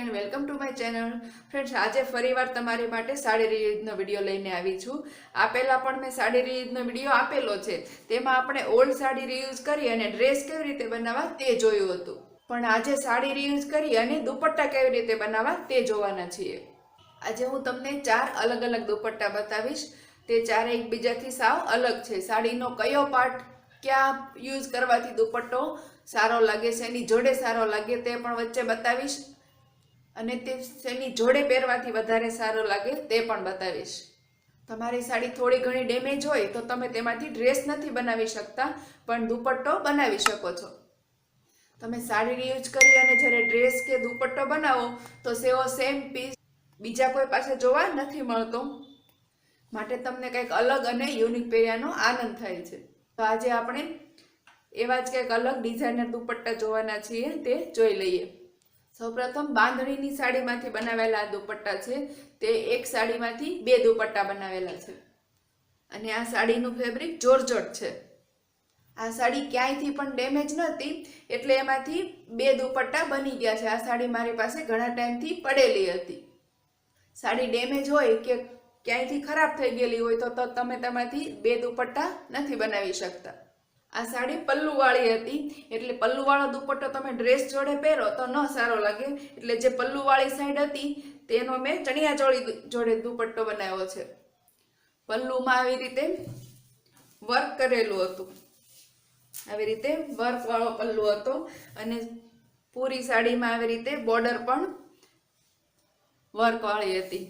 Friend welcome to my channel friends આજે ફરીવાર તમારી માટે સાડી રીયુઝનો વીડિયો લઈને આવી છું. આ પહેલાં પણ મેં સાડી રીયુઝનો વીડિયો આપેલો છે. તેમાં આપણે ઓલ્ડ સાડી રીયુઝ કરી અને ડ્રેસ કેવી રીતે બનાવવા તે જોયું હતું. પણ આજે સાડી રીયુઝ કરી અને દુપટ્ટા કેવી રીતે બનાવવા તે જોવાના છીએ. આજે હું તમને ચાર અલગ અલગ દુપટ્ટા બતાવીશ. તે ચારે એકબીજાથી સાવ અલગ છે. સાડીનો કયો પાર્ટ ક્યાં યુઝ કરવાથી દુપટ્ટો સારો લાગે છે, એની જોડે સારો લાગે તે પણ વચ્ચે બતાવીશ. અને તે શેની જોડે પહેરવાથી વધારે સારો લાગે તે પણ બતાવીશ. તમારી સાડી થોડી ઘણી ડેમેજ હોય તો તમે તેમાંથી ડ્રેસ નથી બનાવી શકતા, પણ દુપટ્ટો બનાવી શકો છો. તમે સાડી યુઝ કરી અને જ્યારે ડ્રેસ કે દુપટ્ટો બનાવો, તો સેવો સેમ પીસ બીજા કોઈ પાસે જોવા નથી મળતો. માટે તમને કંઈક અલગ અને યુનિક પહેર્યાનો આનંદ થાય છે. તો આજે આપણે એવા જ કંઈક અલગ ડિઝાઇનર દુપટ્ટા જોવાના છીએ, તે જોઈ લઈએ. સૌપ્રથમ બાંધણીની સાડીમાંથી બનાવેલા દુપટ્ટા છે. તે એક સાડીમાંથી બે દુપટ્ટા બનાવેલા છે. અને આ સાડીનું ફેબ્રિક જોરજોટ છે. આ સાડી ક્યાંયથી પણ ડેમેજ નહોતી એટલે એમાંથી બે દુપટ્ટા બની ગયા છે. આ સાડી મારી પાસે ઘણા ટાઈમથી પડેલી હતી. સાડી ડેમેજ હોય કે ક્યાંયથી ખરાબ થઈ ગયેલી હોય તો તમે તેમાંથી બે દુપટ્ટા નથી બનાવી શકતા. આ સાડી પલ્લુવાળી હતી. એટલે પલ્લુવાળો દુપટ્ટો તમે ડ્રેસ જોડે પહેરો તો ન સારો લાગે. એટલે જે પલ્લુવાળી સાઈડ હતી, તેનો મેં ચણિયા ચોળી જોડે દુપટ્ટો બનાવ્યો છે. પલ્લુમાં આવી રીતે વર્ક કરેલું હતું. આવી રીતે વર્કવાળો પલ્લુ હતો. અને પૂરી સાડીમાં આવી રીતે બોર્ડર પણ વર્કવાળી હતી.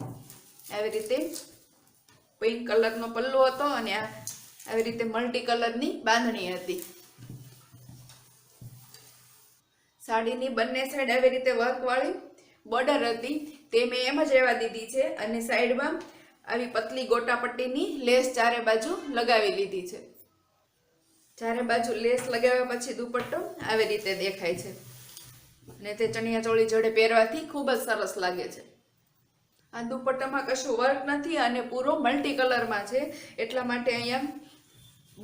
આવી રીતે પિંક કલરનો પલ્લુ હતો અને આ આવી રીતે મલ્ટી કલરની બાંધણી હતી. સાડીની બંને સાઈડ આવી રીતે વર્કવાળી બોર્ડર હતી. તે મેં એમ જ રહેવા દીધી છે અને સાઈડમાં આવી પતલી ગોટાપટ્ટીની લેસ ચારે બાજુ લગાવી લીધી છે. ચારે બાજુ લેસ લગાવ્યા પછી દુપટ્ટો આવી રીતે દેખાય છે. અને તે ચણિયા ચોળી જોડે પહેરવાથી ખૂબ જ સરસ લાગે છે. આ દુપટ્ટામાં કશું વર્ક નથી અને પૂરો મલ્ટી કલરમાં છે. એટલા માટે અહીંયા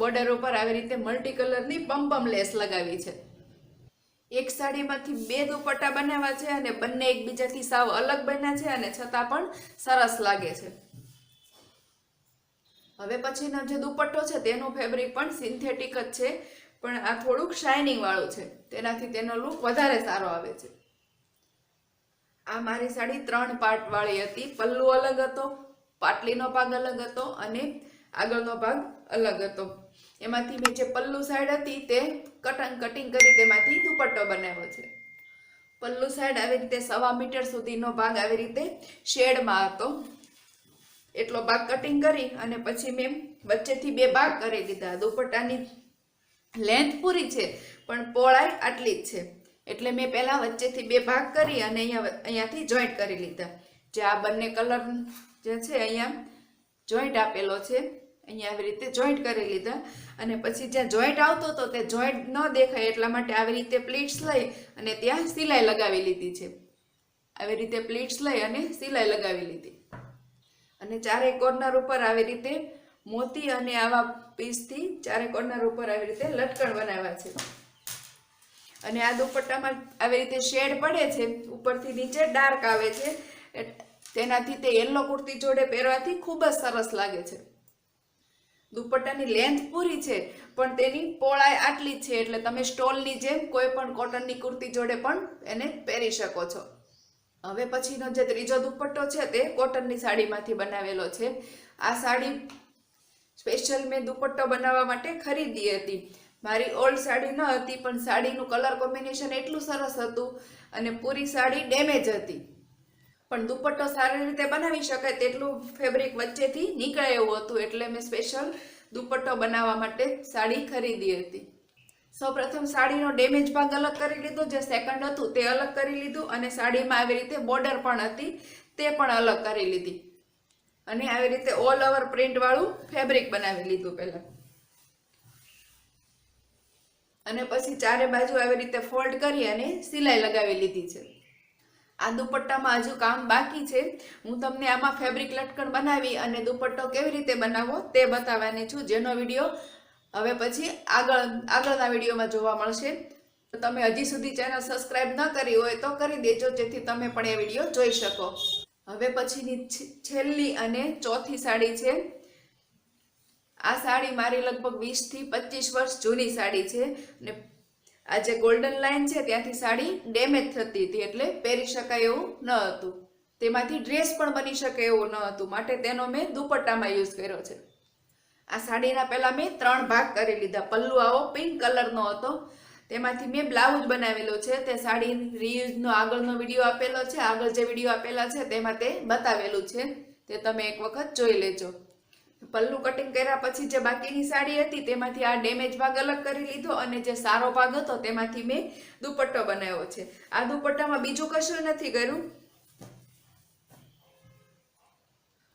બોર્ડર ઉપર આવી રીતે મલ્ટી કલરની પમ્પમ લેસ લગાવી છે. એક સાડીમાંથી બે દુપટ્ટા બનાવ્યા છે અને બંને એકબીજાથી સાવ અલગ બન્યા છે અને છતાં પણ સરસ લાગે છે. હવે પછીનો જે દુપટ્ટો છે તેનો ફેબ્રિક પણ સિન્થેટિક જ છે, પણ આ થોડુંક શાઇનિંગ વાળું છે. તેનાથી તેનો લુક વધારે સારો આવે છે. આ મારી સાડી ત્રણ પાર્ટ વાળી હતી. પલ્લુ અલગ હતો, પાટલીનો ભાગ અલગ હતો અને આગળનો ભાગ અલગ હતો. એમાંથી મેં જે પલ્લુ સાઈડ હતી તે કટંગ કટિંગ કરી તેમાંથી દુપટ્ટો બનાવ્યો છે. પલ્લુ સાઈડ આવી રીતે સવા મીટર સુધીનો ભાગ આવી રીતે શેડમાં હતો. એટલો ભાગ કટિંગ કરી અને પછી મેં વચ્ચેથી બે ભાગ કરી દીધા. દુપટ્ટાની લેન્થ પૂરી છે, પણ પહોળાઈ આટલી જ છે. એટલે મેં પહેલાં વચ્ચેથી બે ભાગ કરી અને અહીંયા અહીંયાથી જોઈન્ટ કરી લીધા. જે આ બંને કલર જે છે, અહીંયા જોઈન્ટ આપેલો છે. અહીંયા આવી રીતે જોઈન્ટ કરી લીધા અને પછી જ્યાં જોઈન્ટ આવતો હતો તે જોઈન્ટ ન દેખાય એટલા માટે આવી રીતે પ્લીટ્સ લઈ અને ત્યાં સિલાઈ લગાવી લીધી છે. આવી રીતે પ્લીટ્સ લઈ અને સિલાઈ લગાવી લીધી. અને ચારે કોર્નર ઉપર આવી રીતે મોતી અને આવા પીસથી ચારે કોર્નર ઉપર આવી રીતે લટકણ બનાવ્યા છે. અને આ દુપટ્ટામાં આવી રીતે શેડ પડે છે, ઉપરથી નીચે ડાર્ક આવે છે તેનાથી તે યલો કુર્તી જોડે પહેરવાથી ખૂબ જ સરસ લાગે છે. દુપટ્ટાની લેન્થ પૂરી છે, પણ તેની પોળાઈ આટલી છે એટલે તમે સ્ટોલની જેમ કોઈ પણ કોટનની કુર્તી જોડે પણ એને પહેરી શકો છો. હવે પછીનો જે ત્રીજો દુપટ્ટો છે તે કોટનની સાડીમાંથી બનાવેલો છે. આ સાડી સ્પેશિયલ મેં દુપટ્ટો બનાવવા માટે ખરીદી હતી. મારી ઓલ્ડ સાડી ન હતી, પણ સાડીનું કલર કોમ્બિનેશન એટલું સરસ હતું અને પૂરી સાડી ડેમેજ હતી. પણ દુપટ્ટો સારી રીતે બનાવી શકાય તેટલું ફેબ્રિક વચ્ચેથી નીકળે એવું હતું. એટલે મેં સ્પેશિયલ દુપટ્ટો બનાવવા માટે સાડી ખરીદી હતી. સૌપ્રથમ સાડીનો ડેમેજ ભાગ અલગ કરી લીધો. જે સેકન્ડ હતું તે અલગ કરી લીધું અને સાડીમાં આવી રીતે બોર્ડર પણ હતી, તે પણ અલગ કરી લીધી. અને આવી રીતે ઓલ ઓવર પ્રિન્ટવાળું ફેબ્રિક બનાવી લીધું પહેલાં. અને પછી ચારે બાજુ આવી રીતે ફોલ્ડ કરી અને સિલાઈ લગાવી લીધી છે. આ દુપટ્ટામાં હજુ કામ બાકી છે. હું તમને આમાં ફેબ્રિક લટકણ બનાવી અને દુપટ્ટો કેવી રીતે બનાવવો તે બતાવવાની છું જેનો વીડિયો હવે પછી આગળ, આગળના વિડીયોમાં જોવા મળશે. તમે હજી સુધી ચેનલ સબસ્ક્રાઈબ ન કરી હોય તો કરી દેજો, જેથી તમે પણ એ વીડિયો જોઈ શકો. હવે પછીની છેલ્લી અને ચોથી સાડી છે. આ સાડી મારી લગભગ વીસથી પચીસ વર્ષ જૂની સાડી છે અને આ જે ગોલ્ડન લાઈન છે ત્યાંથી સાડી ડેમેજ થતી હતી એટલે પહેરી શકાય એવું ન હતું. તેમાંથી ડ્રેસ પણ બની શકે એવું ન હતું. માટે તેનો મેં દુપટ્ટામાં યુઝ કર્યો છે. આ સાડીના પહેલાં મેં ત્રણ ભાગ કરી લીધા. પલ્લુ આવો પિંક કલરનો હતો. તેમાંથી મેં બ્લાઉઝ બનાવેલો છે. તે સાડી રીયુઝનો આગળનો વીડિયો આપેલો છે. આગળ જે વીડિયો આપેલા છે તેમાં તે બતાવેલું છે. તે તમે એક વખત જોઈ લેજો. પલ્લુ કટિંગ કર્યા પછી જે બાકીની સાડી હતી તેમાંથી આ ડેમેજ ભાગ અલગ કરી લીધો અને જે સારો ભાગ હતો તેમાંથી મેં દુપટ્ટો બનાવ્યો છે. આ દુપટ્ટામાં બીજું કશું નથી કર્યું.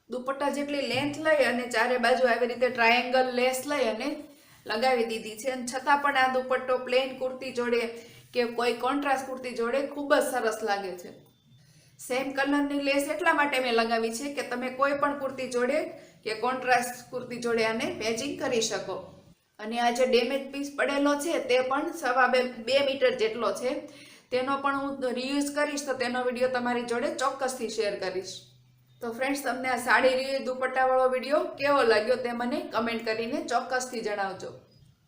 દુપટ્ટા જેટલી લેન્થ લઈ અને ચારે બાજુ આવી રીતે ટ્રાયેંગલ લેસ લઈ અને લગાવી દીધી છે. અને છતાં પણ આ દુપટ્ટો પ્લેન કુર્તી જોડે કે કોઈ કોન્ટ્રાસ્ટ કુર્તી જોડે ખૂબ જ સરસ લાગે છે. સેમ કલરની લેસ એટલા માટે મેં લગાવી છે કે તમે કોઈ પણ કુર્તી જોડે કે કોન્ટ્રાસ્ટ કુર્તી જોડે આને મેચિંગ કરી શકો. અને આ જે ડેમેજ પીસ પડેલો છે, તે પણ સવા બે બે મીટર જેટલો છે. તેનો પણ હું રિયુઝ કરીશ તો તેનો વીડિયો તમારી જોડે ચોક્કસથી શેર કરીશ. તો ફ્રેન્ડ્સ તમને આ સાડી રિયુઝ દુપટ્ટાવાળો વીડિયો કેવો લાગ્યો તે મને કમેન્ટ કરીને ચોક્કસથી જણાવજો.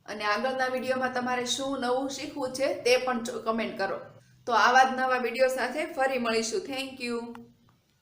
અને આગળના વિડીયોમાં તમારે શું નવું શીખવું છે તે પણ કમેન્ટ કરો. તો આવા જ નવા વીડિયો સાથે ફરી મળીશું. Thank you